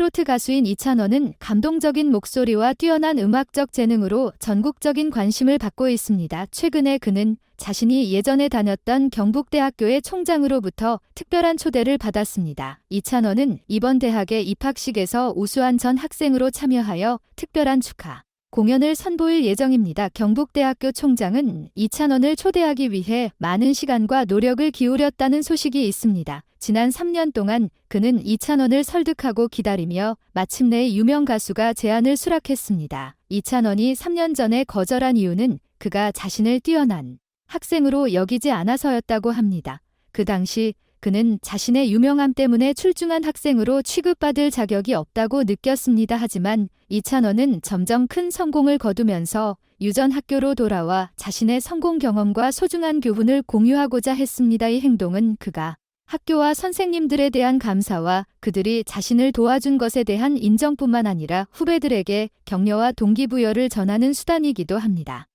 트로트 가수인 이찬원은 감동적인 목소리와 뛰어난 음악적 재능으로 전국적인 관심을 받고 있습니다. 최근에 그는 자신이 예전에 다녔던 경북대학교의 총장으로부터 특별한 초대를 받았습니다. 이찬원은 이번 대학의 입학식에서 우수한 전 학생으로 참여하여 특별한 축하 공연을 선보일 예정입니다. 경북대학교 총장은 이찬원을 초대하기 위해 많은 시간과 노력을 기울였다는 소식이 있습니다. 지난 3년 동안 그는 이찬원을 설득하고 기다리며 마침내 유명 가수가 제안을 수락했습니다. 이찬원이 3년 전에 거절한 이유는 그가 자신을 뛰어난 학생으로 여기지 않아서였다고 합니다. 그 당시 그는 자신의 유명함 때문에 출중한 학생으로 취급받을 자격이 없다고 느꼈습니다. 하지만 이찬원은 점점 큰 성공을 거두면서 유전 학교로 돌아와 자신의 성공 경험과 소중한 교훈을 공유하고자 했습니다. 이 행동은 그가 학교와 선생님들에 대한 감사와 그들이 자신을 도와준 것에 대한 인정뿐만 아니라 후배들에게 격려와 동기부여를 전하는 수단이기도 합니다.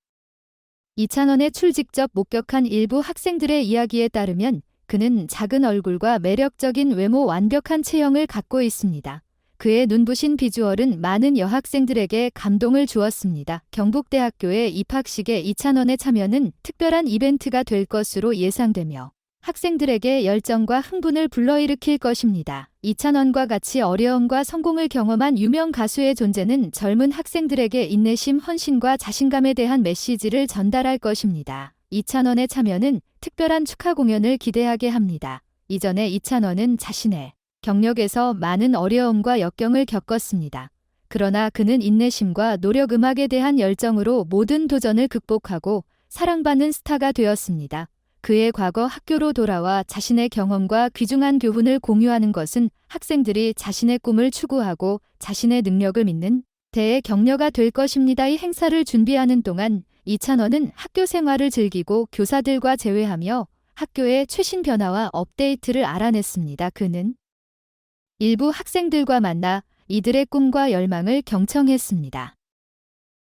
이찬원의 출 직접 목격한 일부 학생들의 이야기에 따르면 그는 작은 얼굴과 매력적인 외모 완벽한 체형을 갖고 있습니다. 그의 눈부신 비주얼은 많은 여학생들에게 감동을 주었습니다. 경북대학교의 입학식에 이찬원의 참여는 특별한 이벤트가 될 것으로 예상되며 학생들에게 열정과 흥분을 불러일으킬 것입니다. 이찬원과 같이 어려움과 성공을 경험한 유명 가수의 존재는 젊은 학생들에게 인내심, 헌신과 자신감에 대한 메시지를 전달할 것입니다. 이찬원의 참여는 특별한 축하 공연을 기대하게 합니다. 이전에 이찬원은 자신의 경력에서 많은 어려움과 역경을 겪었습니다. 그러나 그는 인내심과 노력 음악에 대한 열정으로 모든 도전을 극복하고 사랑받는 스타가 되었습니다. 그의 과거 학교로 돌아와 자신의 경험과 귀중한 교훈을 공유하는 것은 학생들이 자신의 꿈을 추구하고 자신의 능력을 믿는 대의 격려가 될 것입니다. 이 행사를 준비하는 동안 이찬원은 학교 생활을 즐기고 교사들과 재회하며 학교의 최신 변화와 업데이트를 알아냈습니다. 그는 일부 학생들과 만나 이들의 꿈과 열망을 경청했습니다.